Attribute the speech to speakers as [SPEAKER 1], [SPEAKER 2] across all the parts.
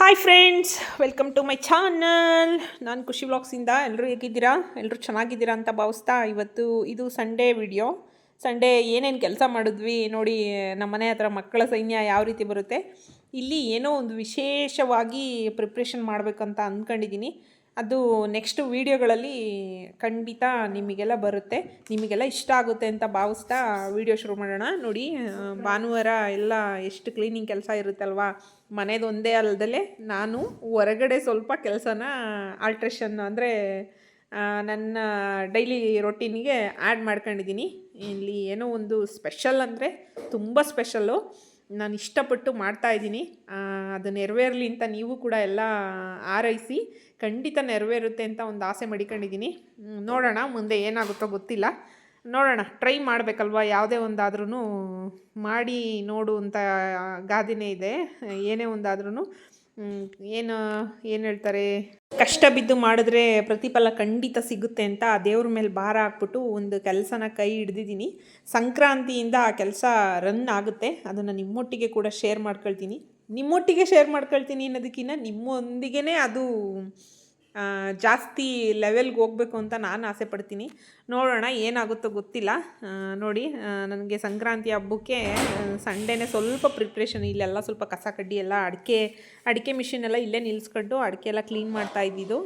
[SPEAKER 1] Hi friends welcome to my channel ನಾನು ಖುಷಿ ವ್ಲಾಗ್ಸಿಂದ ಎಲ್ಲರೂ ಹೇಗಿದ್ದೀರಾ? ಎಲ್ಲರೂ ಚೆನ್ನಾಗಿದ್ದೀರಾ ಅಂತ ಭಾವಿಸ್ತಾ ಇವತ್ತು ಇದು ಸಂಡೇ ವಿಡಿಯೋ ಸಂಡೇ ಏನೇನು ಕೆಲಸ ಮಾಡಿದ್ವಿ ನೋಡಿ ನಮ್ಮ ಮನೆ ಹತ್ರ ಮಕ್ಕಳ ಸೈನ್ಯ ಯಾವ ರೀತಿ ಬರುತ್ತೆ. ಇಲ್ಲಿ ಏನೋ ಒಂದು ವಿಶೇಷವಾಗಿ ಪ್ರಿಪ್ರೇಷನ್ ಮಾಡಬೇಕಂತ ಅಂದ್ಕೊಂಡಿದ್ದೀನಿ ಅದು ನೆಕ್ಸ್ಟ್ ವೀಡಿಯೋಗಳಲ್ಲಿ ಖಂಡಿತ ನಿಮಗೆಲ್ಲ ಬರುತ್ತೆ. ನಿಮಗೆಲ್ಲ ಇಷ್ಟ ಆಗುತ್ತೆ ಅಂತ ಭಾವಿಸ್ತಾ ವೀಡಿಯೋ ಶುರು ಮಾಡೋಣ. ನೋಡಿ, ಭಾನುವಾರ ಎಲ್ಲ ಎಷ್ಟು ಕ್ಲೀನಿಂಗ್ ಕೆಲಸ ಇರುತ್ತಲ್ವಾ? ಮನೇದು ಒಂದೇ ಅಲ್ಲದಲ್ಲೇ ನಾನು ಹೊರಗಡೆ ಸ್ವಲ್ಪ ಕೆಲಸನ ಆಲ್ಟ್ರೇಷನ್ ಅಂದರೆ ನನ್ನ ಡೈಲಿ ರೊಟೀನಿಗೆ ಆ್ಯಡ್ ಮಾಡ್ಕೊಂಡಿದ್ದೀನಿ ಇಲ್ಲಿ ಏನೋ ಒಂದು ಸ್ಪೆಷಲ್ ಅಂದರೆ ತುಂಬ ಸ್ಪೆಷಲ್ಲು ನಾನು ಇಷ್ಟಪಟ್ಟು ಮಾಡ್ತಾ ಇದ್ದೀನಿ ಅದು ನೆರವೇರಲಿ ಅಂತ ನೀವು ಕೂಡ ಎಲ್ಲ ಆರೈಸಿ ಖಂಡಿತ ನೆರವೇರುತ್ತೆ ಅಂತ ಒಂದು ಆಸೆ ಮಡಿಕೊಂಡಿದ್ದೀನಿ ನೋಡೋಣ ಮುಂದೆ ಏನಾಗುತ್ತೋ ಗೊತ್ತಿಲ್ಲ. ನೋಡೋಣ ಟ್ರೈ ಮಾಡಬೇಕಲ್ವಾ? ಯಾವುದೇ ಒಂದಾದ್ರೂ ಮಾಡಿ ನೋಡು ಅಂತ ಗಾದೆನೇ ಇದೆ. ಏನೇ ಒಂದಾದ್ರೂ ಏನು ಏನು ಹೇಳ್ತಾರೆ, ಕಷ್ಟ ಬಿದ್ದು ಮಾಡಿದ್ರೆ ಪ್ರತಿಫಲ ಖಂಡಿತ ಸಿಗುತ್ತೆ ಅಂತ ಆ ದೇವ್ರ ಮೇಲೆ ಭಾರ ಹಾಕ್ಬಿಟ್ಟು ಒಂದು ಕೆಲಸನ ಕೈ ಹಿಡ್ದಿದ್ದೀನಿ. ಸಂಕ್ರಾಂತಿಯಿಂದ ಆ ಕೆಲಸ ರನ್ ಆಗುತ್ತೆ. ಅದನ್ನು ನಿಮ್ಮೊಟ್ಟಿಗೆ ಕೂಡ ಶೇರ್ ಮಾಡ್ಕೊಳ್ತೀನಿ. ನಿಮ್ಮೊಟ್ಟಿಗೆ ಶೇರ್ ಮಾಡ್ಕೊಳ್ತೀನಿ ಅನ್ನೋದಕ್ಕಿಂತ ನಿಮ್ಮೊಂದಿಗೆ ಅದು ಜಾಸ್ತಿ ಲೆವೆಲ್ಗೆ ಹೋಗಬೇಕು ಅಂತ ನಾನು ಆಸೆ ಪಡ್ತೀನಿ. ನೋಡೋಣ ಏನಾಗುತ್ತೋ ಗೊತ್ತಿಲ್ಲ. ನೋಡಿ ನನಗೆ ಸಂಕ್ರಾಂತಿ ಹಬ್ಬಕ್ಕೆ ಸಂಡೇನೆ ಸ್ವಲ್ಪ ಪ್ರಿಪ್ರೇಷನ್ ಇಲ್ಲೆಲ್ಲ ಸ್ವಲ್ಪ ಕಸ ಕಡ್ಡಿ ಎಲ್ಲ ಅಡಿಕೆ ಅಡಿಕೆ ಮಿಷಿನ್ ಎಲ್ಲ ಇಲ್ಲೇ ನಿಲ್ಲಿಸ್ಕೊಂಡು ಅಡಿಕೆ ಎಲ್ಲ ಕ್ಲೀನ್ ಮಾಡ್ತಾ ಇದ್ದಿದ್ದು.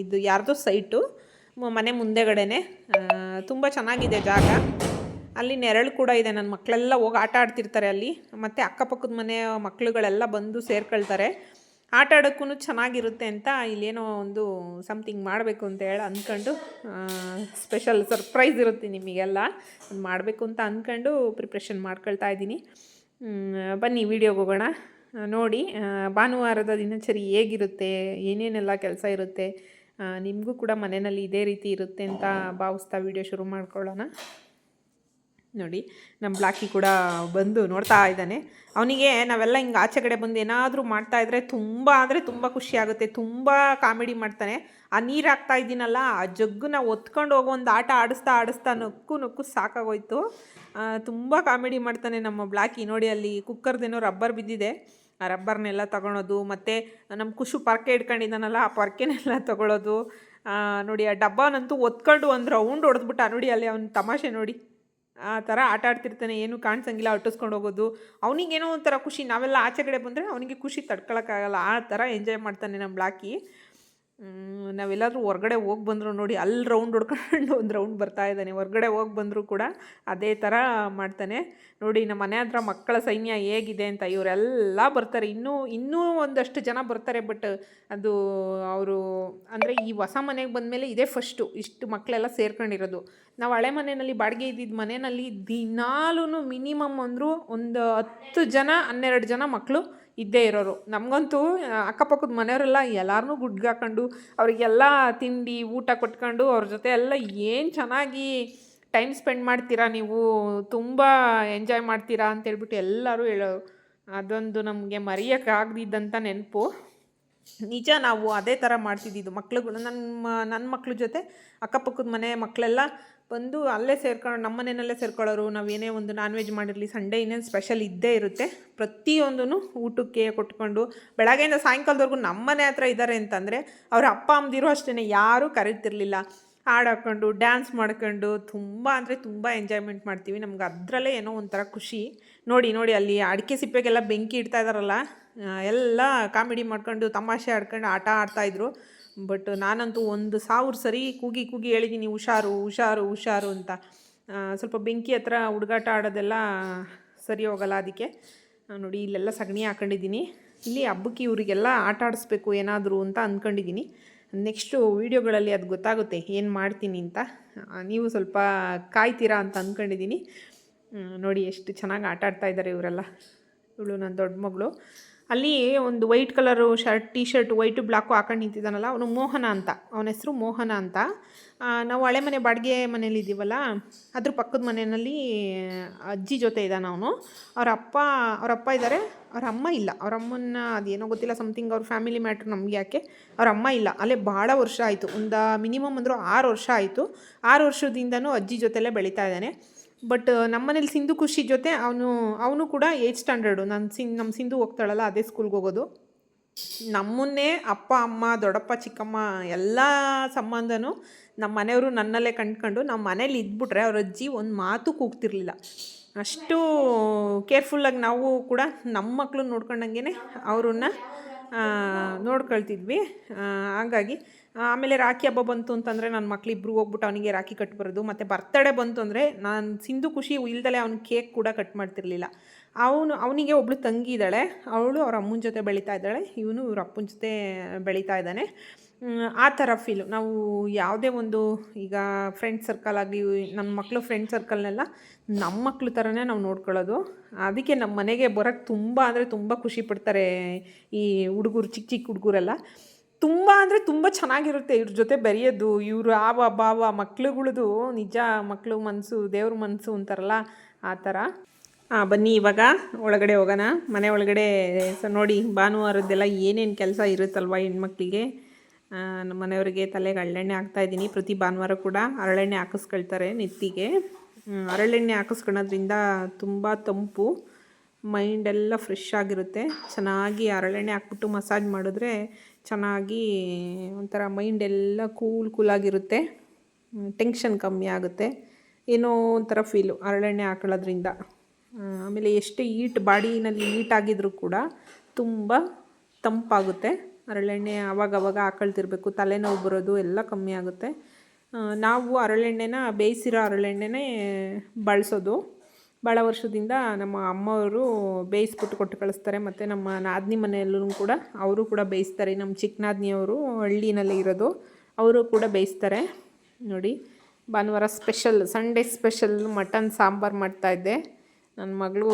[SPEAKER 1] ಇದು ಯಾರ್ದೋ ಸೈಟು ಮನೆ ಮುಂದೆಗಡೆನೆ. ತುಂಬ ಚೆನ್ನಾಗಿದೆ ಜಾಗ. ಅಲ್ಲಿ ನೆರಳು ಕೂಡ ಇದೆ. ನನ್ನ ಮಕ್ಕಳೆಲ್ಲ ಹೋಗಿ ಆಟ ಆಡ್ತಿರ್ತಾರೆ ಅಲ್ಲಿ. ಮತ್ತು ಅಕ್ಕಪಕ್ಕದ ಮನೆ ಮಕ್ಕಳುಗಳೆಲ್ಲ ಬಂದು ಸೇರ್ಕೊಳ್ತಾರೆ. ಆಟ ಆಡೋಕ್ಕೂ ಚೆನ್ನಾಗಿರುತ್ತೆ ಅಂತ ಇಲ್ಲೇನೋ ಒಂದು ಸಮಥಿಂಗ್ ಮಾಡಬೇಕು ಅಂತ ಹೇಳಿ ಅಂದ್ಕೊಂಡು ಸ್ಪೆಷಲ್ ಸರ್ಪ್ರೈಸ್ ಇರುತ್ತೆ ನಿಮಗೆಲ್ಲ. ಮಾಡಬೇಕು ಅಂತ ಅಂದ್ಕೊಂಡು ಪ್ರಿಪ್ರೇಷನ್ ಮಾಡ್ಕೊಳ್ತಾ ಇದ್ದೀನಿ. ಬನ್ನಿ ವೀಡಿಯೋಗೆ ಹೋಗೋಣ. ನೋಡಿ ಭಾನುವಾರದ ದಿನಚರಿ ಹೇಗಿರುತ್ತೆ, ಏನೇನೆಲ್ಲ ಕೆಲಸ ಇರುತ್ತೆ ನಿಮಗೂ ಕೂಡ ಮನೆಯಲ್ಲಿ ಇದೇ ರೀತಿ ಇರುತ್ತೆ ಅಂತ ಭಾವಿಸ್ತಾ ವೀಡಿಯೋ ಶುರು ಮಾಡ್ಕೊಳ್ಳೋಣ. ನೋಡಿ ನಮ್ಮ ಬ್ಲಾಕಿ ಕೂಡ ಬಂದು ನೋಡ್ತಾ ಇದ್ದಾನೆ. ಅವನಿಗೆ ನಾವೆಲ್ಲ ಹಿಂಗೆ ಆಚೆ ಕಡೆ ಬಂದು ಏನಾದರೂ ಮಾಡ್ತಾ ಇದ್ರೆ ತುಂಬ ಅಂದರೆ ತುಂಬ ಖುಷಿ ಆಗುತ್ತೆ, ತುಂಬ ಕಾಮಿಡಿ ಮಾಡ್ತಾನೆ. ಆ ನೀರು ಹಾಕ್ತಾ ಇದ್ದೀನಲ್ಲ, ಆ ಜಗ್ಗನ್ನ ಒತ್ಕೊಂಡು ಹೋಗೋ ಒಂದು ಆಟ ಆಡಿಸ್ತಾ ಆಡಿಸ್ತಾ ನಕ್ಕು ನಕ್ಕು ಸಾಕಾಗೋಯ್ತು. ತುಂಬ ಕಾಮಿಡಿ ಮಾಡ್ತಾನೆ ನಮ್ಮ ಬ್ಲಾಕಿ. ನೋಡಿ, ಅಲ್ಲಿ ಕುಕ್ಕರ್ದೇನೋ ರಬ್ಬರ್ ಬಿದ್ದಿದೆ. ಆ ರಬ್ಬರ್ನೆಲ್ಲ ತಗೊಳೋದು, ಮತ್ತು ನಮ್ಮ ಖುಷು ಪರ್ಕೆ ಇಟ್ಕೊಂಡಿದ್ದಾನಲ್ಲ, ಆ ಪರ್ಕೆನೆಲ್ಲ ತಗೊಳ್ಳೋದು ನೋಡಿ, ಆ ಡಬ್ಬನಂತೂ ಒತ್ಕೊಂಡು ಒಂದು ರೌಂಡ್ ಹೊಡೆದ್ಬಿಟ್ಟ. ನೋಡಿ, ಅಲ್ಲಿ ಅವ್ನ ತಮಾಷೆ ನೋಡಿ. ಆ ಥರ ಆಟ ಆಡ್ತಿರ್ತಾನೆ, ಏನು ಕಾಣಿಸಂಗಿಲ್ಲ ಅಟ್ಟಿಸ್ಕೊಂಡು ಹೋಗೋದು. ಅವನಿಗೇನೋ ಒಂಥರ ಖುಷಿ. ನಾವೆಲ್ಲ ಆಚೆ ಕಡೆ ಬಂದರೆ ಅವನಿಗೆ ಖುಷಿ ತಡ್ಕೊಳಕ್ಕಾಗಲ್ಲ. ಆ ಥರ ಎಂಜಾಯ್ ಮಾಡ್ತಾನೆ ನಮ್ಮ ಬ್ಲಾಕಿ ನಾವೆಲ್ಲಾದ್ರೂ ಹೊರ್ಗಡೆ ಹೋಗಿ ಬಂದರು ನೋಡಿ, ಅಲ್ಲಿ ರೌಂಡ್ ಹೊಡ್ಕೊಂಡು ಒಂದು ರೌಂಡ್ ಬರ್ತಾ ಇದ್ದಾನೆ. ಹೊರ್ಗಡೆ ಹೋಗಿ ಬಂದರೂ ಕೂಡ ಅದೇ ಥರ ಮಾಡ್ತಾನೆ. ನೋಡಿ ನಮ್ಮ ಮನೆ ಹತ್ರ ಮಕ್ಕಳ ಸೈನ್ಯ ಹೇಗಿದೆ ಅಂತ ಇವರೆಲ್ಲ ಬರ್ತಾರೆ. ಇನ್ನೂ ಇನ್ನೂ ಒಂದಷ್ಟು ಜನ ಬರ್ತಾರೆ ಬಟ್ ಅದು ಅವರು, ಅಂದರೆ ಈ ಹೊಸ ಮನೆಗೆ ಬಂದಮೇಲೆ ಇದೇ ಫಸ್ಟು ಇಷ್ಟು ಮಕ್ಕಳೆಲ್ಲ ಸೇರ್ಕೊಂಡಿರೋದು. ನಾವು ಹಳೆ ಮನೆಯಲ್ಲಿ ಬಾಡಿಗೆ ಇದ್ದಿದ್ದ ಮನೆಯಲ್ಲಿ ದಿನಾಲೂ ಮಿನಿಮಮ್ ಅಂದರೂ ಒಂದು ಹತ್ತು ಜನ, ಹನ್ನೆರಡು ಜನ ಮಕ್ಕಳು ಇದ್ದೇ ಇರೋರು. ನಮಗಂತೂ ಅಕ್ಕಪಕ್ಕದ ಮನೆಯವರೆಲ್ಲ ಎಲ್ಲರೂ ಗುಡ್ಗಾಕೊಂಡು, ಅವರಿಗೆಲ್ಲ ತಿಂಡಿ, ಊಟ ಕೊಟ್ಕೊಂಡು, ಅವ್ರ ಜೊತೆ ಎಲ್ಲ ಏನು ಚೆನ್ನಾಗಿ ಟೈಮ್ ಸ್ಪೆಂಡ್ ಮಾಡ್ತೀರಾ ನೀವು, ತುಂಬ ಎಂಜಾಯ್ ಮಾಡ್ತೀರಾ ಅಂತೇಳ್ಬಿಟ್ಟು ಎಲ್ಲರೂ ಹೇಳೋರು. ಅದೊಂದು ನಮಗೆ ಮರೆಯೋಕ್ಕಾಗದಿದ್ದಂಥ ನೆನಪು. ನಿಜ ನಾವು ಅದೇ ಥರ ಮಾಡ್ತಿದ್ದಿದ್ದು ಮಕ್ಳುಗಳು. ನನ್ನ ನನ್ನ ಮಕ್ಳ ಜೊತೆ ಅಕ್ಕಪಕ್ಕದ ಮನೆ ಮಕ್ಕಳೆಲ್ಲ ಬಂದು ಅಲ್ಲೇ ಸೇರ್ಕೊಂಡು ನಮ್ಮ ಮನೆಯಲ್ಲೇ ಸೇರ್ಕೊಳ್ಳೋರು, ನಾವು ಏನೇ ಒಂದು ನಾನ್ ವೆಜ್ ಮಾಡಿರಲಿ ಸಂಡೇ ಇನ್ನೇನು ಸ್ಪೆಷಲ್ ಇದ್ದೇ ಇರುತ್ತೆ. ಪ್ರತಿಯೊಂದೂ ಊಟಕ್ಕೆ ಕೊಟ್ಕೊಂಡು, ಬೆಳಗ್ಗೆಯಿಂದ ಸಾಯಂಕಾಲದವರೆಗೂ ನಮ್ಮ ಮನೆ ಹತ್ರ ಇದ್ದಾರೆ ಅಂತಂದರೆ, ಅವ್ರ ಅಪ್ಪ ಅಮ್ಮದಿರು ಅಷ್ಟೇ ಯಾರೂ ಕರೀತಿರ್ಲಿಲ್ಲ. ಹಾಡು ಡ್ಯಾನ್ಸ್ ಮಾಡ್ಕೊಂಡು, ತುಂಬ ಅಂದರೆ ತುಂಬ ಎಂಜಾಯ್ಮೆಂಟ್ ಮಾಡ್ತೀವಿ. ನಮ್ಗೆ ಅದರಲ್ಲೇ ಏನೋ ಒಂಥರ ಖುಷಿ. ನೋಡಿ ನೋಡಿ, ಅಲ್ಲಿ ಅಡಿಕೆ ಸಿಪ್ಪೆಗೆಲ್ಲ ಬೆಂಕಿ ಇಡ್ತಾ ಇದ್ದಾರಲ್ಲ ಎಲ್ಲ ಕಾಮಿಡಿ ಮಾಡ್ಕೊಂಡು, ತಮಾಷೆ ಆಡ್ಕೊಂಡು, ಆಟ ಆಡ್ತಾಯಿದ್ರು ಬಟ್ ನಾನಂತೂ ಒಂದು ಸಾವಿರ ಸರಿ ಕೂಗಿ ಕೂಗಿ ಹೇಳಿದ್ದೀನಿ ಹುಷಾರು ಹುಷಾರು ಹುಷಾರು ಅಂತ. ಸ್ವಲ್ಪ ಬೆಂಕಿ ಹತ್ರ ಹುಡುಗಾಟ ಆಡೋದೆಲ್ಲ ಸರಿ ಹೋಗಲ್ಲ ಅದಕ್ಕೆ. ನೋಡಿ ಇಲ್ಲೆಲ್ಲ ಸಗಣಿ ಹಾಕೊಂಡಿದ್ದೀನಿ. ಇಲ್ಲಿ ಹಬ್ಬಕ್ಕೆ ಇವರಿಗೆಲ್ಲ ಆಟ ಆಡಿಸ್ಬೇಕು ಏನಾದರೂ ಅಂತ ಅಂದ್ಕೊಂಡಿದ್ದೀನಿ. ನೆಕ್ಸ್ಟು ವೀಡಿಯೋಗಳಲ್ಲಿ ಅದು ಗೊತ್ತಾಗುತ್ತೆ, ಏನು ಮಾಡ್ತೀನಿ ಅಂತ. ನೀವು ಸ್ವಲ್ಪ ಕಾಯ್ತೀರಾ ಅಂತ ಅಂದ್ಕೊಂಡಿದ್ದೀನಿ. ನೋಡಿ ಎಷ್ಟು ಚೆನ್ನಾಗಿ ಆಟ ಆಡ್ತಾ ಇದ್ದಾರೆ ಇವರೆಲ್ಲ. ಇವಳು ನನ್ನ ದೊಡ್ಡ ಮಗಳು. ಅಲ್ಲಿ ಒಂದು white colour shirt T shirt white black ಹಾಕೊಂಡು ನಿಂತಿದ್ದಾನಲ್ಲ, ಅವನು ಮೋಹನ ಅಂತ. ಅವನ ಹೆಸರು ಮೋಹನ ಅಂತ. ನಾವು ಹಳೆ ಮನೆ, ಬಾಡಿಗೆ ಮನೇಲಿ ಇದ್ದೀವಲ್ಲ ಅದ್ರ ಪಕ್ಕದ ಮನೆಯಲ್ಲಿ ಅಜ್ಜಿ ಜೊತೆ ಇದ್ದಾನೆ ಅವನು. ಅವ್ರ ಅಪ್ಪ ಅವ್ರ ಅಪ್ಪ ಇದ್ದಾರೆ ಅವ್ರ ಅಮ್ಮ ಇಲ್ಲ. ಅವ್ರ ಅಮ್ಮನ ಅದೇನೋ ಗೊತ್ತಿಲ್ಲ ಸಮಥಿಂಗ್ ಅವ್ರ ಫ್ಯಾಮಿಲಿ ಮ್ಯಾಟ್ರ್ ನಮ್ಗೆ ಯಾಕೆ. ಅವ್ರ ಅಮ್ಮ ಇಲ್ಲ. ಅಲ್ಲೇ ಭಾಳ ವರ್ಷ ಆಯಿತು. ಒಂದು ಮಿನಿಮಮ್ ಅಂದರೂ ಆರು ವರ್ಷ ಆಯಿತು. ಆರು ವರ್ಷದಿಂದನೂ ಅಜ್ಜಿ ಜೊತೆಲೇ ಬೆಳೀತಾ ಇದ್ದಾನೆ. ಬಟ್ ನಮ್ಮನೇಲಿ ಸಿಂಧು ಖುಷಿ ಜೊತೆ ಅವನು ಅವನು ಕೂಡ ಏಜ್ ಸ್ಟ್ಯಾಂಡರ್ಡು ನನ್ನ ಸಿನ್ ನಮ್ಮ ಸಿಂಧು ಹೋಗ್ತಾಳಲ್ಲ ಅದೇ ಸ್ಕೂಲ್ಗೆ ಹೋಗೋದು. ನಮ್ಮನ್ನೇ ಅಪ್ಪ, ಅಮ್ಮ, ದೊಡ್ಡಪ್ಪ, ಚಿಕ್ಕಮ್ಮ ಎಲ್ಲ ಸಂಬಂಧನೂ ನಮ್ಮ ಮನೆಯವರು ನನ್ನಲ್ಲೇ ಕಂಡ್ಕೊಂಡು ನಮ್ಮ ಮನೇಲಿ ಇದ್ಬಿಟ್ರೆ ಅವ್ರ ಅಜ್ಜಿ ಒಂದು ಮಾತು ಕೂಗ್ತಿರ್ಲಿಲ್ಲ. ಅಷ್ಟು ಕೇರ್ಫುಲ್ಲಾಗಿ ನಾವು ಕೂಡ ನಮ್ಮ ಮಕ್ಕಳು ನೋಡ್ಕೊಂಡಂಗೆ ಅವ್ರನ್ನ ನೋಡ್ಕೊಳ್ತಿದ್ವಿ. ಹಾಗಾಗಿ ಆಮೇಲೆ ರಾಖಿ ಹಬ್ಬ ಬಂತು ಅಂತಂದರೆ ನನ್ನ ಮಕ್ಳಿಬ್ರು ಹೋಗ್ಬಿಟ್ಟು ಅವನಿಗೆ ರಾಖಿ ಕಟ್ಬರೋದು, ಮತ್ತು ಬರ್ತಡೇ ಬಂತು ಅಂದರೆ ನಾನು ಸಿಂಧು ಖುಷಿ ಇಲ್ದಲೇ ಅವ್ನು ಕೇಕ್ ಕೂಡ ಕಟ್ ಮಾಡ್ತಿರ್ಲಿಲ್ಲ. ಅವನು, ಅವನಿಗೆ ಒಬ್ಳು ತಂಗಿ ಇದ್ದಾಳೆ, ಅವಳು ಅವ್ರ ಅಮ್ಮನ ಜೊತೆ ಬೆಳೀತಾ ಇದ್ದಾಳೆ, ಇವನು ಇವ್ರ ಅಪ್ಪನ ಜೊತೆ ಬೆಳೀತಾ ಇದ್ದಾನೆ. ಆ ಥರ ಫೀಲು ನಾವು ಯಾವುದೇ ಒಂದು ಈಗ ಫ್ರೆಂಡ್ ಸರ್ಕಲ್ ಆಗಲಿ ನನ್ನ ಮಕ್ಕಳು ಫ್ರೆಂಡ್ ಸರ್ಕಲ್ನೆಲ್ಲ ನಮ್ಮ ಮಕ್ಕಳು ಥರನೇ ನಾವು ನೋಡ್ಕೊಳ್ಳೋದು. ಅದಕ್ಕೆ ನಮ್ಮ ಮನೆಗೆ ಬರೋಕ್ಕೆ ತುಂಬ ಅಂದರೆ ತುಂಬ ಖುಷಿ ಪಡ್ತಾರೆ ಈ ಹುಡುಗರು ಚಿಕ್ಕ ಚಿಕ್ಕ ಹುಡುಗರೆಲ್ಲ. ತುಂಬ ಅಂದರೆ ತುಂಬ ಚೆನ್ನಾಗಿರುತ್ತೆ ಇವ್ರ ಜೊತೆ ಬೆರೆಯೋದು. ಇವರು ಆವ ಭಾವ ಮಕ್ಳುಗಳದು ನಿಜ ಮಕ್ಕಳು ಮನಸ್ಸು ದೇವ್ರ ಮನಸ್ಸು ಅಂತಾರಲ್ಲ ಆ ಥರ ಹಾಂ ಬನ್ನಿ ಇವಾಗ ಒಳಗಡೆ ಹೋಗೋಣ. ಮನೆ ಒಳಗಡೆ, ಸ ನೋಡಿ ಭಾನುವಾರದ್ದೆಲ್ಲ ಏನೇನು ಕೆಲಸ ಇರುತ್ತಲ್ವ ಹೆಣ್ಮಕ್ಳಿಗೆ? ನಮ್ಮ ಮನೆಯವರಿಗೆ ತಲೆಗೆ ಹರಳೆಣ್ಣೆ ಹಾಕ್ತಾಯಿದ್ದೀನಿ ಪ್ರತಿ ಭಾನುವಾರ ಕೂಡ ಹರಳೆಣ್ಣೆ ಹಾಕಿಸ್ಕೊಳ್ತಾರೆ ನೆತ್ತಿಗೆ. ಹರಳೆಣ್ಣೆ ಹಾಕಿಸ್ಕೊಳೋದ್ರಿಂದ ತುಂಬ ತಂಪು ಮೈಂಡೆಲ್ಲ ಫ್ರೆಶ್ ಆಗಿರುತ್ತೆ. ಚೆನ್ನಾಗಿ ಹರಳೆಣ್ಣೆ ಹಾಕ್ಬಿಟ್ಟು ಮಸಾಜ್ ಮಾಡಿದ್ರೆ ಚೆನ್ನಾಗಿ ಒಂಥರ ಮೈಂಡೆಲ್ಲ ಕೂಲ್ ಕೂಲಾಗಿರುತ್ತೆ ಟೆನ್ಷನ್ ಕಮ್ಮಿ ಆಗುತ್ತೆ. ಏನೋ ಒಂಥರ ಫೀಲು ಹರಳೆಣ್ಣೆ ಹಾಕೊಳ್ಳೋದ್ರಿಂದ. ಆಮೇಲೆ ಎಷ್ಟು ಈಟ್ ಬಾಡಿನಲ್ಲಿ ಈಟ್ ಆಗಿದ್ರೂ ಕೂಡ ತುಂಬ ತಂಪಾಗುತ್ತೆ. ಹರಳೆಣ್ಣೆ ಅವಾಗವಾಗ ಹಾಕೊಳ್ತಿರ್ಬೇಕು. ತಲೆನೋವು ಬರೋದು ಎಲ್ಲ ಕಮ್ಮಿ ಆಗುತ್ತೆ. ನಾವು ಹರಳೆಣ್ಣೆನ ಬೇಯಿಸಿರೋ ಹರಳೆಣ್ಣೆನೇ ಬಳಸೋದು. ಭಾಳ ವರ್ಷದಿಂದ ನಮ್ಮ ಅಮ್ಮವರು ಬೇಯಿಸ್ಬಿಟ್ಟು ಕೊಟ್ಟು ಕಳಿಸ್ತಾರೆ. ಮತ್ತು ನಮ್ಮ ನಾದಿನಿ ಮನೆಯಲ್ಲೂ ಕೂಡ ಅವರು ಕೂಡ ಬೇಯಿಸ್ತಾರೆ. ನಮ್ಮ ಚಿಕ್ಕ ಹಳ್ಳಿನಲ್ಲಿ ಇರೋದು, ಅವರು ಕೂಡ ಬೇಯಿಸ್ತಾರೆ. ನೋಡಿ, ಭಾನುವಾರ special, Sunday special mutton sambar ಮಾಡ್ತಾಯಿದ್ದೆ ನನ್ನ ಮಗಳು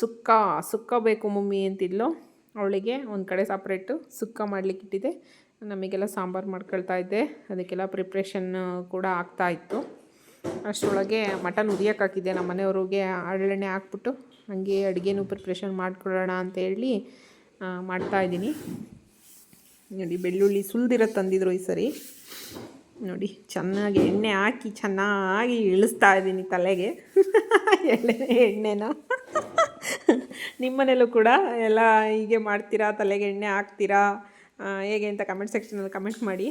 [SPEAKER 1] ಸುಕ್ಕ ಸುಕ್ಕ ಬೇಕು ಮಮ್ಮಿ ಅಂತಿದ್ಲು. ಅವಳಿಗೆ ಒಂದು ಕಡೆ ಸಪ್ರೇಟು ಸುಕ್ಕ ಮಾಡಲಿಕ್ಕೆ ಇಟ್ಟಿದ್ದೆ. ನಮಗೆಲ್ಲ ಸಾಂಬಾರು ಮಾಡ್ಕೊಳ್ತಾ ಇದ್ದೆ. ಅದಕ್ಕೆಲ್ಲ ಪ್ರಿಪ್ರೇಷನ್ ಕೂಡ ಆಗ್ತಾ ಇತ್ತು. ಅಷ್ಟರೊಳಗೆ ಮಟನ್ ಉರಿಯಕ್ಕೆ ಹಾಕಿದ್ದೆ. ನಮ್ಮ ಮನೆಯವ್ರಿಗೆ ಹರಳೆಣ್ಣೆ ಹಾಕ್ಬಿಟ್ಟು ಹಾಗೆ ಅಡುಗೆನೂ ಪ್ರಿಪ್ರೇಷನ್ ಮಾಡ್ಕೊಳ್ಳೋಣ ಅಂತ ಹೇಳಿ ಆ, ಮಾಡ್ತಾಯಿದ್ದೀನಿ ನೋಡಿ ಬೆಳ್ಳುಳ್ಳಿ ಸುಲಿದಿರೋ ತಂದಿದ್ರು ಈ ಸರಿ. ನೋಡಿ ಚೆನ್ನಾಗಿ ಎಣ್ಣೆ ಹಾಕಿ ಚೆನ್ನಾಗಿ ಇಳಿಸ್ತಾ ಇದ್ದೀನಿ ತಲೆಗೆ. ಎಣ್ಣೆ ಎಣ್ಣೆನ. ನಿಮ್ಮನೇಲೂ ಕೂಡ ಎಲ್ಲ ಹೀಗೆ ಮಾಡ್ತೀರಾ? ತಲೆಗೆ ಎಣ್ಣೆ ಹಾಕ್ತೀರಾ? ಹೇಗೆ ಅಂತ ಕಮೆಂಟ್ ಸೆಕ್ಷನಲ್ಲಿ ಕಮೆಂಟ್ ಮಾಡಿ.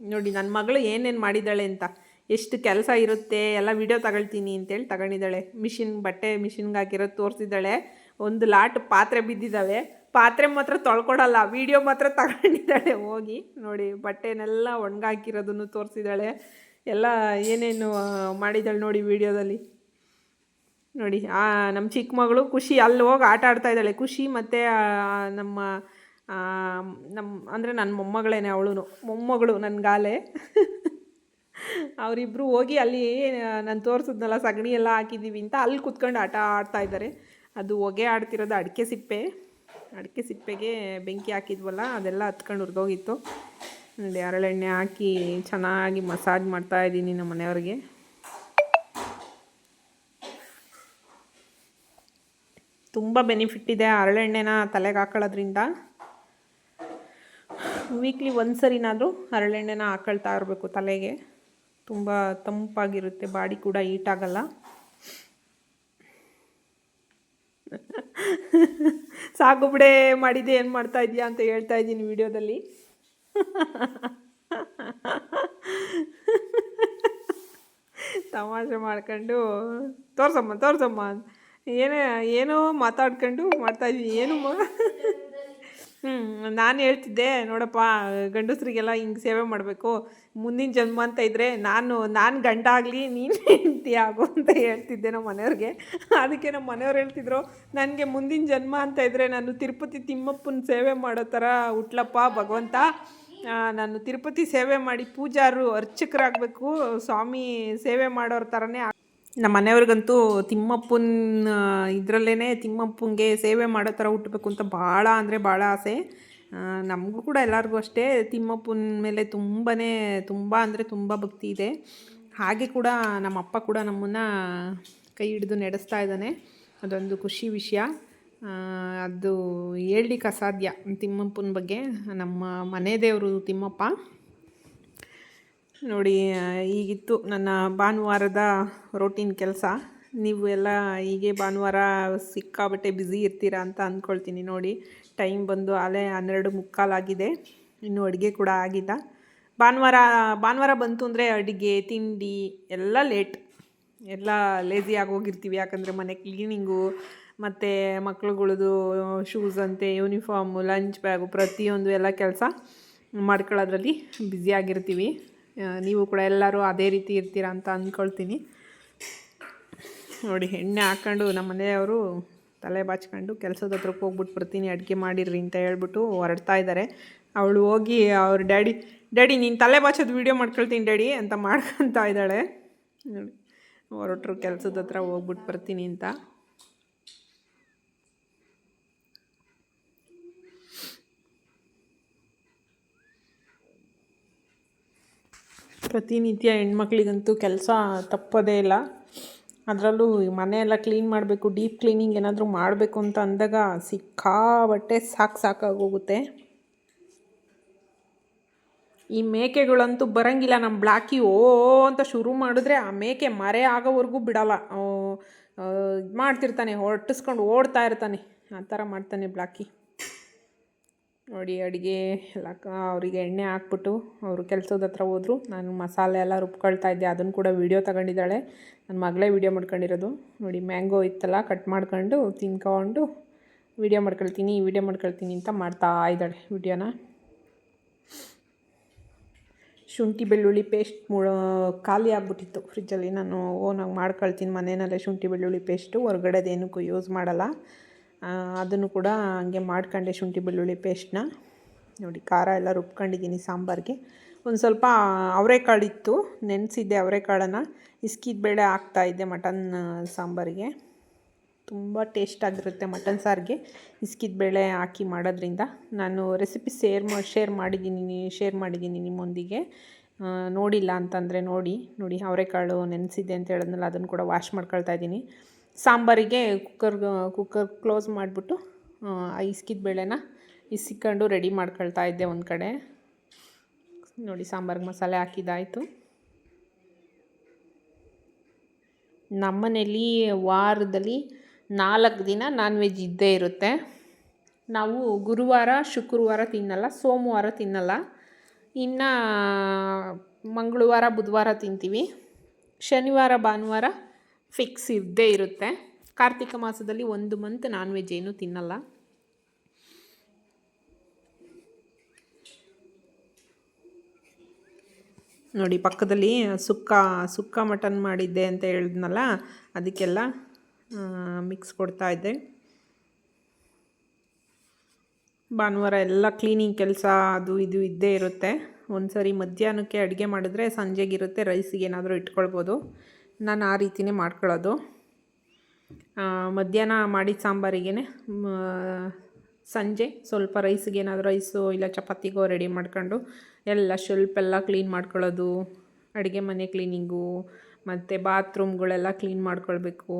[SPEAKER 1] ನೋಡಿ ನನ್ನ ಮಗಳು ಏನೇನು ಮಾಡಿದ್ದಾಳೆ ಅಂತ. ಎಷ್ಟು ಕೆಲಸ ಇರುತ್ತೆ, ಎಲ್ಲ ವಿಡಿಯೋ ತಗೊಳ್ತೀನಿ ಅಂತೇಳಿ ತಗೊಂಡಿದ್ದಾಳೆ. ಮಿಷಿನ್ ಬಟ್ಟೆ ಮಿಷಿನ್ಗೆ ಹಾಕಿರೋದು ತೋರಿಸಿದ್ದಾಳೆ. ಒಂದು ಲಾಟ್ ಪಾತ್ರೆ ಬಿದ್ದಿದ್ದಾವೆ. ಪಾತ್ರೆ ಮಾತ್ರ ತೊಳ್ಕೊಡಲ್ಲ ವಿಡಿಯೋ ಮಾತ್ರ ತಗೊಂಡಿದ್ದಾಳೆ. ಹೋಗಿ ನೋಡಿ, ಬಟ್ಟೆನೆಲ್ಲ ಒಣಗಾಕಿರೋದನ್ನು ತೋರಿಸಿದ್ದಾಳೆ. ಎಲ್ಲ ಏನೇನು ಮಾಡಿದ್ದಾಳೆ ನೋಡಿ ವಿಡಿಯೋದಲ್ಲಿ ನೋಡಿ ನಮ್ಮ ಚಿಕ್ಕ ಮಗಳು ಖುಷಿ, ಅಲ್ಲಿ ಹೋಗಿ ಆಟ ಆಡ್ತಾ ಇದ್ದಾಳೆ. ಖುಷಿ ಮತ್ತು ನಮ್ಮ ನಮ್ಮ ಅಂದರೆ ನನ್ನ ಮೊಮ್ಮಗಳೇನೆ ಅವಳು ಮೊಮ್ಮಗಳು ನನ್ನ ಗಾಲೆ. ಅವರಿಬ್ಬರು ಹೋಗಿ ಅಲ್ಲಿ ನಾನು ತೋರಿಸಿದ್ನಲ್ಲ, ಸಗಣಿ ಎಲ್ಲ ಹಾಕಿದ್ದೀವಿ ಅಂತ, ಅಲ್ಲಿ ಕುತ್ಕೊಂಡು ಆಟ ಆಡ್ತಾ ಇದ್ದಾರೆ. ಅದು ಹೊಗೆ ಆಡ್ತಿರೋದು ಅಡಿಕೆ ಸಿಪ್ಪೆ. ಅಡಿಕೆ ಸಿಪ್ಪೆಗೆ ಬೆಂಕಿ ಹಾಕಿದ್ವಲ್ಲ, ಅದೆಲ್ಲ ಹತ್ಕೊಂಡು ಹುರಿದೋಗಿತ್ತು ನೋಡಿ ಹರಳೆಣ್ಣೆ ಹಾಕಿ ಚೆನ್ನಾಗಿ ಮಸಾಜ್ ಮಾಡ್ತಾ ಇದ್ದೀನಿ ನಮ್ಮ ಮನೆಯವ್ರಿಗೆ. ತುಂಬ ಬೆನಿಫಿಟ್ ಇದೆ ಹರಳೆಣ್ಣೆನ ತಲೆಗೆ ಹಾಕೊಳ್ಳೋದ್ರಿಂದ. ವೀಕ್ಲಿ ಒಂದು ಸರಿನಾದರೂ ಹರಳೆಣ್ಣೆನ ಹಾಕೊಳ್ತಾ ಇರಬೇಕು ತಲೆಗೆ. ತುಂಬ ತಂಪಾಗಿರುತ್ತೆ, ಬಾಡಿ ಕೂಡ ಹೀಟ್ ಆಗಲ್ಲ. ಸಾಕು ಬಿಡೆ ಏನು ಮಾಡ್ತಾ ಇದೆಯಾ ಅಂತ ಹೇಳ್ತಾ ಇದ್ದೀನಿ ವಿಡಿಯೋದಲ್ಲಿ. ತಮಾಷೆ ಮಾಡ್ಕೊಂಡು, ತೋರ್ಸಮ್ಮ ತೋರ್ಸಮ್ಮ. ಏನೇ, ಏನೋ ಮಾತಾಡ್ಕೊಂಡು ಮಾಡ್ತಾಯಿದ್ವಿ ಏನು ಮ ಹ್ಞೂ ನಾನು ಹೇಳ್ತಿದ್ದೆ, ನೋಡಪ್ಪ, ಗಂಡಸರಿಗೆಲ್ಲ ಹಿಂಗೆ ಸೇವೆ ಮಾಡಬೇಕು. ಮುಂದಿನ ಜನ್ಮ ಅಂತ ಇದ್ದರೆ ನಾನು ನಾನು ಗಂಡ ಆಗಲಿ, ನೀನು ಹೆಂಡತಿ ಆಗು ಅಂತ ಹೇಳ್ತಿದ್ದೆ ನಮ್ಮ ಮನೆಯವ್ರಿಗೆ. ಅದಕ್ಕೆ ನಮ್ಮ ಮನೆಯವ್ರು ಹೇಳ್ತಿದ್ರು, ನನಗೆ ಮುಂದಿನ ಜನ್ಮ ಅಂತ ಇದ್ದರೆ ನಾನು ತಿರುಪತಿ ತಿಮ್ಮಪ್ಪನ ಸೇವೆ ಮಾಡೋ ಥರ ಹುಟ್ಲಪ್ಪ, ಭಗವಂತ. ನಾನು ತಿರುಪತಿ ಸೇವೆ ಮಾಡಿ ಪೂಜಾರು, ಅರ್ಚಕರಾಗಬೇಕು, ಸ್ವಾಮಿ ಸೇವೆ ಮಾಡೋರ ಥರನೇ ನಮ್ಮ ಮನೆಯವ್ರಿಗಂತೂ ತಿಮ್ಮಪ್ಪನ ಇದರಲ್ಲೇ ತಿಮ್ಮಪ್ಪನಿಗೆ ಸೇವೆ ಮಾಡೋ ಥರ ಹುಟ್ಟಬೇಕು ಅಂತ ಭಾಳ ಅಂದರೆ ಭಾಳ ಆಸೆ. ನಮಗೂ ಕೂಡ ಎಲ್ಲರಿಗೂ ಅಷ್ಟೇ. ತಿಮ್ಮಪ್ಪನ ಮೇಲೆ ತುಂಬಾ ತುಂಬ ಅಂದರೆ ತುಂಬ ಭಕ್ತಿ ಇದೆ. ಹಾಗೆ ಕೂಡ ನಮ್ಮ ಅಪ್ಪ ಕೂಡ ನಮ್ಮನ್ನು ಕೈ ಹಿಡಿದು ನಡೆಸ್ತಾ ಇದ್ದಾನೆ. ಅದೊಂದು ಖುಷಿ ವಿಷಯ. ಅದು ಹೇಳಲಿಕ್ಕೆ ಅಸಾಧ್ಯ ತಿಮ್ಮಪ್ಪನ ಬಗ್ಗೆ. ನಮ್ಮ ಮನೆ ದೇವರು ತಿಮ್ಮಪ್ಪ. ನೋಡಿ ಈಗಿತ್ತು ನನ್ನ ಭಾನುವಾರದ ರೋಟೀನ್ ಕೆಲಸ. ನೀವು ಎಲ್ಲ ಹೀಗೆ ಭಾನುವಾರ ಸಿಕ್ಕಾಬಟ್ಟೆ ಬ್ಯುಸಿ ಇರ್ತೀರಾ ಅಂತ ಅಂದ್ಕೊಳ್ತೀನಿ ನೋಡಿ. ಟೈಮ್ ಬಂದು ಅಲೆ ಹನ್ನೆರಡು ಮುಕ್ಕಾಲಾಗಿದೆ ಇನ್ನೂ ಅಡುಗೆ ಕೂಡ ಆಗಿಲ್ಲ. ಭಾನುವಾರ ಭಾನುವಾರ ಬಂತು ಅಂದರೆ ಅಡುಗೆ, ತಿಂಡಿ ಎಲ್ಲ ಲೇಟ್ ಎಲ್ಲ ಲೇಸಿ ಆಗೋಗಿರ್ತೀವಿ ಯಾಕಂದರೆ ಮನೆ ಕ್ಲೀನಿಂಗು ಮತ್ತು ಮಕ್ಳುಗಳದು ಶೂಸ್ ಅಂತೆ ಯೂನಿಫಾರ್ಮು ಲಂಚ್ ಬ್ಯಾಗು ಪ್ರತಿಯೊಂದು ಎಲ್ಲ ಕೆಲಸ ಮಾಡ್ಕೊಳ್ಳೋದ್ರಲ್ಲಿ ಬ್ಯುಸಿಯಾಗಿರ್ತೀವಿ ನೀವು ಕೂಡ ಎಲ್ಲರೂ ಅದೇ ರೀತಿ ಇರ್ತೀರಾ ಅಂತ ಅಂದ್ಕೊಳ್ತೀನಿ. ನೋಡಿ, ಎಣ್ಣೆ ಹಾಕ್ಕೊಂಡು ನಮ್ಮ ಮನೆಯವರು ತಲೆ ಬಾಚ್ಕೊಂಡು ಕೆಲಸದ ಹತ್ರಕ್ಕೆ ಹೋಗ್ಬಿಟ್ಟು ಬರ್ತೀನಿ ಅಡುಗೆ ಮಾಡಿರ್ರಿ ಅಂತ ಹೇಳ್ಬಿಟ್ಟು ಹೊರಡ್ತಾ ಇದ್ದಾರೆ. ಅವಳು ಹೋಗಿ ಅವ್ರ ಡ್ಯಾಡಿ ಡ್ಯಾಡಿ, ನೀನು ತಲೆ ಬಾಚೋದು ವೀಡಿಯೋ ಮಾಡ್ಕೊಳ್ತೀನಿ ಡ್ಯಾಡಿ ಅಂತ ಮಾಡ್ಕೊತಾ ಇದ್ದಾಳೆ. ನೋಡಿ, ಹೊರಟ್ರು ಕೆಲಸದ ಹತ್ರ ಹೋಗ್ಬಿಟ್ಟು ಬರ್ತೀನಿ ಅಂತ. ಪ್ರತಿನಿತ್ಯ ಹೆಣ್ಮಕ್ಳಿಗಂತೂ ಕೆಲಸ ತಪ್ಪೋದೇ ಇಲ್ಲ. ಅದರಲ್ಲೂ ಮನೆಯೆಲ್ಲ ಕ್ಲೀನ್ ಮಾಡಬೇಕು ಡೀಪ್ ಕ್ಲೀನಿಂಗ್ ಏನಾದರೂ ಮಾಡಬೇಕು ಅಂತ ಅಂದಾಗ ಸಿಕ್ಕಾಬಟ್ಟೆ ಸಾಕು ಸಾಕಾಗೋಗುತ್ತೆ. ಈ ಮೇಕೆಗಳಂತೂ ಬರಂಗಿಲ್ಲ ನಮ್ಮ ಬ್ಲಾಕಿ ಓ ಅಂತ ಶುರು ಮಾಡಿದ್ರೆ ಆ ಮೇಕೆ ಮರೆ ಆಗೋವರೆಗೂ ಬಿಡಲ್ಲ. ಇದು ಮಾಡ್ತಿರ್ತಾನೆ ಹೊರಟಿಸ್ಕೊಂಡು ಓಡ್ತಾ ಇರ್ತಾನೆ. ಆ ಥರ ಮಾಡ್ತಾನೆ ಬ್ಲಾಕಿ. ನೋಡಿ ಅಡುಗೆ ಎಲ್ಲ ಅವರಿಗೆ ಎಣ್ಣೆ ಹಾಕ್ಬಿಟ್ಟು ಅವರು ಕೆಲಸದ ಹತ್ರ ಹೋದರು. ನಾನು ಮಸಾಲೆ ಎಲ್ಲ ರುಬ್ಕೊಳ್ತಾ ಇದ್ದೆ. ಅದನ್ನು ಕೂಡ ವೀಡಿಯೋ ತಗೊಂಡಿದ್ದಾಳೆ. ನನ್ನ ಮಗಳೇ ವೀಡಿಯೋ ಮಾಡ್ಕೊಂಡಿರೋದು. ನೋಡಿ ಮ್ಯಾಂಗೋ ಇತ್ತಲ್ಲ ಕಟ್ ಮಾಡ್ಕೊಂಡು ತಿನ್ಕೊಂಡು ವೀಡಿಯೋ ಮಾಡ್ಕೊಳ್ತೀನಿ ವೀಡಿಯೋ ಮಾಡ್ಕೊಳ್ತೀನಿ ಅಂತ ಮಾಡ್ತಾ ಇದ್ದಾಳೆ ವೀಡಿಯೋನ ಶುಂಠಿ ಬೆಳ್ಳುಳ್ಳಿ ಪೇಸ್ಟ್ ಮು ಖಾಲಿ ಆಗಿಬಿಟ್ಟಿತ್ತು ಫ್ರಿಜ್ಜಲ್ಲಿ ನಾನು ಓನಾಗಿ ಮಾಡ್ಕೊಳ್ತೀನಿ ಮನೆಯಲ್ಲೇ ಶುಂಠಿ ಬೆಳ್ಳುಳ್ಳಿ ಪೇಸ್ಟು ಹೊರ್ಗಡೆದೇನಕ್ಕೂ ಯೂಸ್ ಮಾಡಲ್ಲ. ಅದನ್ನು ಕೂಡ ಹಂಗೆ ಮಾಡ್ಕೊಂಡೆ ಶುಂಠಿ, ಬೆಳ್ಳುಳ್ಳಿ ಪೇಸ್ಟ್ನ ನೋಡಿ, ಖಾರ ಎಲ್ಲ ರುಬ್ಕೊಂಡಿದ್ದೀನಿ ಸಾಂಬಾರಿಗೆ. ಒಂದು ಸ್ವಲ್ಪ ಅವರೆಕಾಳಿತ್ತು ನೆನೆಸಿದ್ದೆ ಅವರೆಕಾಳನ್ನು. ಇಸ್ಕಿದ ಬೇಳೆ ಹಾಕ್ತಾಯಿದ್ದೆ ಮಟನ್ ಸಾಂಬಾರಿಗೆ. ತುಂಬ ಟೇಸ್ಟಾಗಿರುತ್ತೆ ಮಟನ್ ಸಾರಿಗೆ ಇಸ್ಕಿದ ಬೇಳೆ ಹಾಕಿ ಮಾಡೋದ್ರಿಂದ. ನಾನು ರೆಸಿಪಿ ಶೇರ್ ಮಾ ಶೇರ್ ಮಾಡಿದ್ದೀನಿ ಶೇರ್ ಮಾಡಿದ್ದೀನಿ ನಿಮ್ಮೊಂದಿಗೆ. ನೋಡಿಲ್ಲ ಅಂತಂದರೆ ನೋಡಿ ನೋಡಿ ಅವರೆಕಾಳು ನೆನೆಸಿದ್ದೆ ಅಂತ ಹೇಳಿದ್ನಲ್ಲ, ಅದನ್ನು ಕೂಡ ವಾಶ್ ಮಾಡ್ಕೊಳ್ತಾ ಇದ್ದೀನಿ. ಸಾಂಬಾರಿಗೆ ಕುಕ್ಕರ್ ಕುಕ್ಕರ್ ಕ್ಲೋಸ್ ಮಾಡಿಬಿಟ್ಟು ಇಸ್ಕಿದ ಬೇಳೆನ ಇಸ್ಕೊಂಡು ರೆಡಿ ಮಾಡ್ಕೊಳ್ತಾ ಇದ್ದೆ ಒಂದು ಕಡೆ. ನೋಡಿ, ಸಾಂಬಾರಿಗೆ ಮಸಾಲೆ ಹಾಕಿದ್ದಾಯಿತು ನಮ್ಮನೇಲಿ ವಾರದಲ್ಲಿ ನಾಲ್ಕು ದಿನ ನಾನ್ ವೆಜ್ ಇದ್ದೇ ಇರುತ್ತೆ. ನಾವು ಗುರುವಾರ, ಶುಕ್ರವಾರ ತಿನ್ನಲ್ಲ, ಸೋಮವಾರ ತಿನ್ನಲ್ಲ. ಇನ್ನು ಮಂಗಳವಾರ, ಬುಧವಾರ ತಿಂತೀವಿ. ಶನಿವಾರ, ಭಾನುವಾರ ಫಿಕ್ಸ್ ಇದ್ದೇ ಇರುತ್ತೆ. ಕಾರ್ತಿಕ ಮಾಸದಲ್ಲಿ ಒಂದು ಮಂತ್ ನಾನ್ ವೆಜ್ ಏನೂ ತಿನ್ನಲ್ಲ. ನೋಡಿ, ಪಕ್ಕದಲ್ಲಿ ಸುಕ್ಕ ಸುಕ್ಕ ಮಟನ್ ಮಾಡಿದ್ದೆ ಅಂತ ಹೇಳಿದ್ನಲ್ಲ, ಅದಕ್ಕೆಲ್ಲ ಮಿಕ್ಸ್ ಕೊಡ್ತಾ ಇದ್ದೆ. ಭಾನುವಾರ ಎಲ್ಲ ಕ್ಲೀನಿಂಗ್ ಕೆಲಸ ಅದು ಇದು ಇದ್ದೇ ಇರುತ್ತೆ. ಒಂದು ಸರಿ ಮಧ್ಯಾಹ್ನಕ್ಕೆ ಅಡುಗೆ ಮಾಡಿದ್ರೆ ಸಂಜೆಗಿರುತ್ತೆ ರೈಸಿಗೆ ಏನಾದರೂ ಇಟ್ಕೊಳ್ಬೋದು. ನಾನು ಆ ರೀತಿಯೇ ಮಾಡ್ಕೊಳ್ಳೋದು. ಮಧ್ಯಾಹ್ನ ಮಾಡಿದ ಸಾಂಬಾರಿಗೆ ಸಂಜೆ ಸ್ವಲ್ಪ ರೈಸ್ಗೆ ಏನಾದರೂ ರೈಸು ಇಲ್ಲ ಚಪಾತಿಗೋ ರೆಡಿ ಮಾಡ್ಕೊಂಡು ಎಲ್ಲ ಶೆಲ್ಪೆಲ್ಲ ಕ್ಲೀನ್ ಮಾಡ್ಕೊಳ್ಳೋದು. ಅಡುಗೆ ಮನೆ ಕ್ಲೀನಿಂಗು, ಮತ್ತು ಬಾತ್ರೂಮ್ಗಳೆಲ್ಲ ಕ್ಲೀನ್ ಮಾಡ್ಕೊಳ್ಬೇಕು.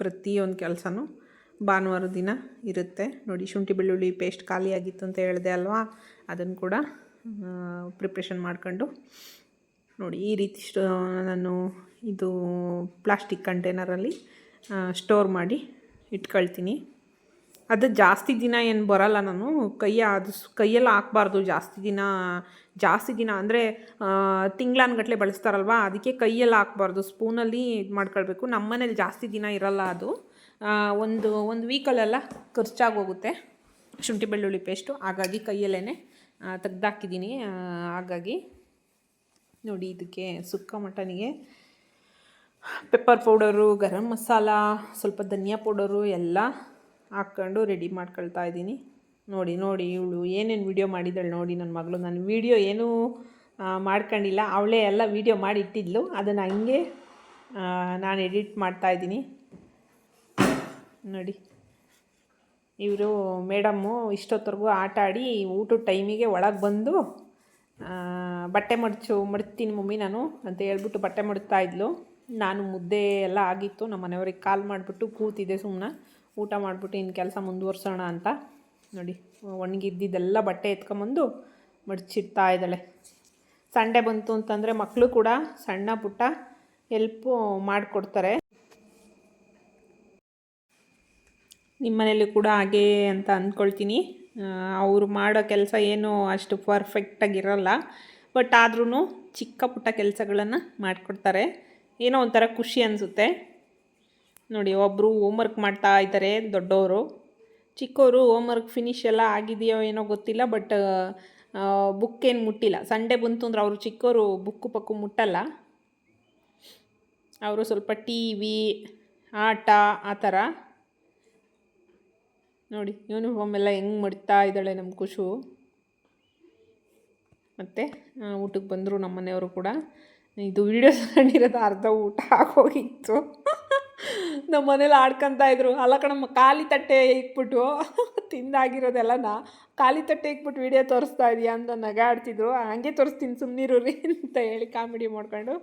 [SPEAKER 1] ಪ್ರತಿಯೊಂದು ಕೆಲಸನೂ ಭಾನುವಾರ ದಿನ ಇರುತ್ತೆ. ನೋಡಿ, ಶುಂಠಿ ಬೆಳ್ಳುಳ್ಳಿ ಪೇಸ್ಟ್ ಖಾಲಿಯಾಗಿತ್ತು ಅಂತ ಹೇಳಿದೆ ಅಲ್ವಾ? ಅದನ್ನು ಕೂಡ ಪ್ರಿಪ್ರೇಷನ್ ಮಾಡ್ಕೊಂಡು ನೋಡಿ, ಈ ರೀತಿ ಸ್ಟೋ, ನಾನು ಇದು ಪ್ಲಾಸ್ಟಿಕ್ ಕಂಟೈನರಲ್ಲಿ ಸ್ಟೋರ್ ಮಾಡಿ ಇಟ್ಕೊಳ್ತೀನಿ. ಅದು ಜಾಸ್ತಿ ದಿನ ಏನು ಬರೋಲ್ಲ ನಾನು. ಕೈಯ ಅದು ಕೈಯಲ್ಲಿ ಹಾಕ್ಬಾರ್ದು. ಜಾಸ್ತಿ ದಿನ ಜಾಸ್ತಿ ದಿನ ಅಂದರೆ ತಿಂಗ್ಳಾನ್ಗಟ್ಲೆ ಬಳಸ್ತಾರಲ್ವ? ಅದಕ್ಕೆ ಕೈಯಲ್ಲಿ ಹಾಕ್ಬಾರ್ದು. ಸ್ಪೂನಲ್ಲಿ ಇದು ಮಾಡ್ಕೊಳ್ಬೇಕು. ನಮ್ಮ ಮನೇಲಿ ಜಾಸ್ತಿ ದಿನ ಇರಲ್ಲ ಅದು. ಒಂದು ಒಂದು ವೀಕಲ್ಲೆಲ್ಲ ಖರ್ಚಾಗೋಗುತ್ತೆ. ಶುಂಠಿ ಬೆಳ್ಳುಳ್ಳಿ ಪೇಸ್ಟು. ಹಾಗಾಗಿ ಕೈಯಲ್ಲೇ ತೆಗ್ದಾಕಿದ್ದೀನಿ. ಹಾಗಾಗಿ ನೋಡಿ ಇದಕ್ಕೆ ಸುಕ್ಕ ಮಟನಿಗೆ ಪೆಪ್ಪರ್ ಪೌಡರು ಗರಂ ಮಸಾಲ, ಸ್ವಲ್ಪ ಧನಿಯಾ ಪೌಡರು ಎಲ್ಲ ಹಾಕ್ಕೊಂಡು ರೆಡಿ ಮಾಡ್ಕೊಳ್ತಾ ಇದ್ದೀನಿ. ನೋಡಿ ನೋಡಿ ಇವಳು ಏನೇನು ವೀಡಿಯೋ ಮಾಡಿದ್ದಾಳೆ ನೋಡಿ ನನ್ನ ಮಗಳು. ನನ್ನ ವೀಡಿಯೋ ಏನೂ ಮಾಡ್ಕೊಂಡಿಲ್ಲ. ಅವಳೇ ಎಲ್ಲ ವೀಡಿಯೋ ಮಾಡಿ ಇಟ್ಟಿದ್ಲು ಅದನ್ನು ಹಂಗೆ ನಾನು ಎಡಿಟ್ ಮಾಡ್ತಾಯಿದ್ದೀನಿ ನೋಡಿ, ಇವರು ಮೇಡಮ್ಮು ಇಷ್ಟೊತ್ತರೆಗೂ ಆಟ ಆಡಿ ಊಟದ ಟೈಮಿಗೆ ಒಳಗೆ ಬಂದು ಬಟ್ಟೆ ಮಡಚು ಮಡ್ತೀನಿ ಮಮ್ಮಿ ನಾನು ಅಂತ ಹೇಳ್ಬಿಟ್ಟು ಬಟ್ಟೆ ಮಡ್ತಾ ಇದ್ಲು. ನಾನು ಮುದ್ದೆ ಎಲ್ಲ ಆಗಿತ್ತು. ನಮ್ಮ ಮನೆಯವ್ರಿಗೆ ಕಾಲ್ ಮಾಡಿಬಿಟ್ಟು ಕೂತಿದ್ದೆ ಸುಮ್ಮನೆ ಊಟ ಮಾಡಿಬಿಟ್ಟು ಇನ್ನು ಕೆಲಸ ಮುಂದುವರ್ಸೋಣ ಅಂತ. ನೋಡಿ, ಒಣಗಿದ್ದಿದ್ದೆಲ್ಲ ಬಟ್ಟೆ ಎತ್ಕೊಂಬಂದು ಮಡಚಿಡ್ತಾ ಇದ್ದಾಳೆ. ಸಂಡೆ ಬಂತು ಅಂತಂದರೆ ಮಕ್ಕಳು ಕೂಡ ಸಣ್ಣ ಪುಟ್ಟ ಎಲ್ಪು ಮಾಡಿಕೊಡ್ತಾರೆ. ನಿಮ್ಮ ಮನೇಲಿ ಕೂಡ ಹಾಗೆ ಅಂತ ಅಂದ್ಕೊಳ್ತೀನಿ. ಅವರು ಮಾಡೋ ಕೆಲಸ ಏನು ಅಷ್ಟು ಪರ್ಫೆಕ್ಟಾಗಿರಲ್ಲ ಬಟ್ ಆದ್ರೂ ಚಿಕ್ಕ ಪುಟ್ಟ ಕೆಲಸಗಳನ್ನು ಮಾಡಿಕೊಡ್ತಾರೆ. ಏನೋ ಒಂಥರ ಖುಷಿ ಅನಿಸುತ್ತೆ. ನೋಡಿ ಒಬ್ಬರು ಹೋಮ್ವರ್ಕ್ ಮಾಡ್ತಾ ಇದ್ದಾರೆ ದೊಡ್ಡವರು ಚಿಕ್ಕವರು ಹೋಮ್ವರ್ಕ್ ಫಿನಿಶ್ ಎಲ್ಲ ಆಗಿದೆಯೋ ಏನೋ ಗೊತ್ತಿಲ್ಲ ಬಟ್ ಬುಕ್ ಏನು ಮುಟ್ಟಿಲ್ಲ. ಸಂಡೇ ಬಂತು ಅಂದ್ರೆ ಅವರು ಚಿಕ್ಕವರು ಬುಕ್ಕು ಪಕ್ಕು ಮುಟ್ಟಲ್ಲ. ಅವರು ಸ್ವಲ್ಪ ಟಿ ವಿ ಆಟ, ಆ ಥರ. ನೋಡಿ ಯೂನಿಫಾರ್ಮ್ ಎಲ್ಲ ಹೆಂಗೆ ಮಡ್ತಾ ಇದ್ದಾಳೆ ನಮ್ಮ ಖುಷು ಮತ್ತು ಊಟಕ್ಕೆ ಬಂದರು ನಮ್ಮ ಮನೆಯವರು ಕೂಡ. ಇದು ವಿಡಿಯೋ ಕಂಡಿರೋದು ಅರ್ಧ ಊಟ ಆಗೋಗಿತ್ತು. ನಮ್ಮ ಮನೇಲಿ ಆಡ್ಕೊತಾ ಇದ್ರು. ಅಲ್ಲ ಕಣಮ್ಮ, ಖಾಲಿ ತಟ್ಟೆ ಇಕ್ಬಿಟ್ಟು ತಿಂದಾಗಿರೋದೆಲ್ಲನ? ಖಾಲಿ ತಟ್ಟೆ ಇಕ್ಬಿಟ್ಟು ವೀಡಿಯೋ ತೋರಿಸ್ತಾ ಇದೆಯಾ ಅಂತ ನಗಾಡ್ತಿದ್ರು ಹಂಗೆ ತೋರಿಸ್ತೀನಿ ಸುಮ್ಮನಿರು ರೀ ಅಂತ ಹೇಳಿ ಕಾಮಿಡಿ ಮಾಡ್ಕೊಂಡು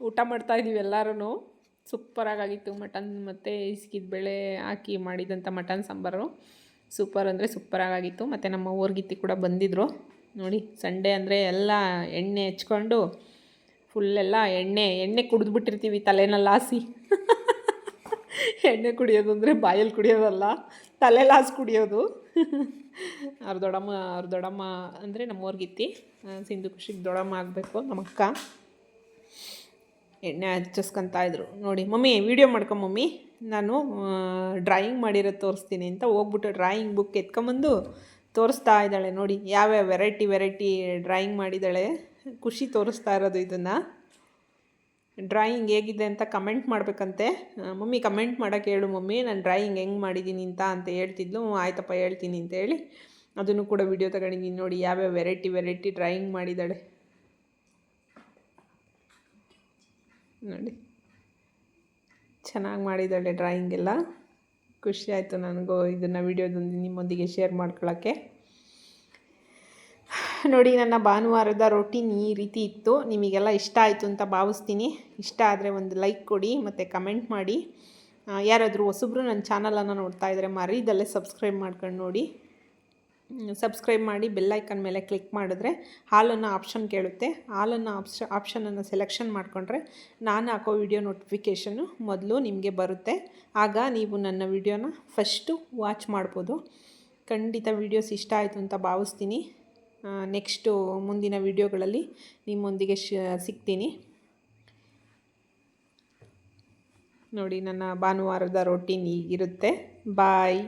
[SPEAKER 1] ಊಟ ಮಾಡ್ತಾ ಇದ್ದೀವಿ ಎಲ್ಲರೂ ಸೂಪರಾಗಿತ್ತು ಮಟನ್ ಮತ್ತು ಇಸ್ಕಿದ ಬೇಳೆ ಹಾಕಿ ಮಾಡಿದಂಥ ಮಟನ್ ಸಾಂಬಾರು. ಸೂಪರ್ ಅಂದರೆ ಸೂಪರಾಗಿತ್ತು ಮತ್ತು ನಮ್ಮ ಊರ್ಗಿತ್ತಿ ಕೂಡ ಬಂದಿದ್ದರು ನೋಡಿ ಸಂಡೇ ಅಂದರೆ ಎಲ್ಲ ಎಣ್ಣೆ ಹೆಚ್ಕೊಂಡು ಫುಲ್ಲೆಲ್ಲ ಎಣ್ಣೆ ಎಣ್ಣೆ ಕುಡಿದ್ಬಿಟ್ಟಿರ್ತೀವಿ ತಲೆನಲ್ಲಿ ಹಾಸಿ. ಎಣ್ಣೆ ಕುಡಿಯೋದು ಅಂದರೆ ಬಾಯಲ್ಲಿ ಕುಡಿಯೋದಲ್ಲ ತಲೆ ಹಾಸಿ ಕುಡಿಯೋದು. ಅವ್ರ ದೊಡ್ಡಮ್ಮ, ಅವ್ರ ದೊಡಮ್ಮ ಅಂದರೆ ನಮ್ಮ ಊರ್ಗಿತ್ತಿ ಸಿಂಧು ಖುಷಿಗೆ ದೊಡಮ್ಮ ಆಗಬೇಕು ನಮ್ಮ ಅಕ್ಕ. ಎಣ್ಣೆ ಹಚ್ಚಿಸ್ಕೊತಾ ಇದ್ರು. ನೋಡಿ, ಮಮ್ಮಿ ವೀಡಿಯೋ ಮಾಡ್ಕೊ ಮಮ್ಮಿ. ನಾನು ಡ್ರಾಯಿಂಗ್ ಮಾಡಿರೋದು ತೋರಿಸ್ತೀನಿ ಅಂತ ಹೋಗ್ಬಿಟ್ಟು ಡ್ರಾಯಿಂಗ್ ಬುಕ್ ಎತ್ಕೊಂಬಂದು ತೋರಿಸ್ತಾ ಇದ್ದಾಳೆ. ನೋಡಿ, ಯಾವ್ಯಾವ ವೆರೈಟಿ ವೆರೈಟಿ ಡ್ರಾಯಿಂಗ್ ಮಾಡಿದ್ದಾಳೆ. ಖುಷಿ ತೋರಿಸ್ತಾ ಇರೋದು ಇದನ್ನು. ಡ್ರಾಯಿಂಗ್ ಹೇಗಿದೆ ಅಂತ ಕಮೆಂಟ್ ಮಾಡಬೇಕಂತೆ. ಮಮ್ಮಿ ಕಮೆಂಟ್ ಮಾಡೋಕೆ ಹೇಳು ಮಮ್ಮಿ. ನಾನು ಡ್ರಾಯಿಂಗ್ ಹೆಂಗೆ ಮಾಡಿದ್ದೀನಿ ಅಂತ ಅಂತ ಹೇಳ್ತಿದ್ಲು. ಆಯ್ತಪ್ಪ, ಹೇಳ್ತೀನಿ ಅಂತ ಹೇಳಿ. ಅದನ್ನು ಕೂಡ ವಿಡಿಯೋ ತಗೊಂಡಿದ್ದೀನಿ. ನೋಡಿ, ಯಾವ್ಯಾವ ವೆರೈಟಿ ವೆರೈಟಿ ಡ್ರಾಯಿಂಗ್ ಮಾಡಿದ್ದಾಳೆ. ನೋಡಿ. ಚೆನ್ನಾಗಿ ಮಾಡಿದ್ದಾಳೆ ಡ್ರಾಯಿಂಗ್ ಎಲ್ಲ. ಖುಷಿ ಆಯಿತು ನನಗೂ ಇದನ್ನು ವಿಡಿಯೋದೊಂದು ನಿಮ್ಮೊಂದಿಗೆ ಶೇರ್ ಮಾಡ್ಕೊಳ್ಳೋಕ್ಕೆ ನೋಡಿ, ನನ್ನ ಭಾನುವಾರದ ರೊಟೀನ್ ಈ ರೀತಿ ಇತ್ತು. ನಿಮಗೆಲ್ಲ ಇಷ್ಟ ಆಯಿತು ಅಂತ ಭಾವಿಸ್ತೀನಿ. ಇಷ್ಟ ಆದರೆ ಒಂದು ಲೈಕ್ ಕೊಡಿ, ಮತ್ತು ಕಮೆಂಟ್ ಮಾಡಿ. ಯಾರಾದರೂ ಹೊಸಬ್ರು ನನ್ನ ಚಾನಲನ್ನು ನೋಡ್ತಾ ಇದ್ದರೆ ಮರೀದಲ್ಲೇ ಸಬ್ಸ್ಕ್ರೈಬ್ ಮಾಡ್ಕೊಂಡು ನೋಡಿ. ಸಬ್ಸ್ಕ್ರೈಬ್ ಮಾಡಿ ಬೆಲ್ಲೈಕನ್ ಮೇಲೆ ಕ್ಲಿಕ್ ಮಾಡಿದ್ರೆ ಹಾಲನ್ನು ಆಪ್ಷನ್ ಕೇಳುತ್ತೆ. ಹಾಲನ್ನು ಆಪ್ಷ ಆಪ್ಷನನ್ನು ಸೆಲೆಕ್ಷನ್ ಮಾಡಿಕೊಂಡ್ರೆ ನಾನು ಹಾಕೋ ವಿಡಿಯೋ ನೋಟಿಫಿಕೇಷನ್ನು ಮೊದಲು ನಿಮಗೆ ಬರುತ್ತೆ. ಆಗ ನೀವು ನನ್ನ ವಿಡಿಯೋನ ಫಸ್ಟು ವಾಚ್ ಮಾಡ್ಬೋದು. ಖಂಡಿತ ವೀಡಿಯೋಸ್ ಇಷ್ಟ ಆಯಿತು ಅಂತ ಭಾವಿಸ್ತೀನಿ. ನೆಕ್ಸ್ಟು ಮುಂದಿನ ವಿಡಿಯೋಗಳಲ್ಲಿ ನಿಮ್ಮೊಂದಿಗೆ ಸಿಗ್ತೀನಿ. ನೋಡಿ, ನನ್ನ ಭಾನುವಾರದ ರೊಟೀನ್ ಈಗಿರುತ್ತೆ ಬಾಯ್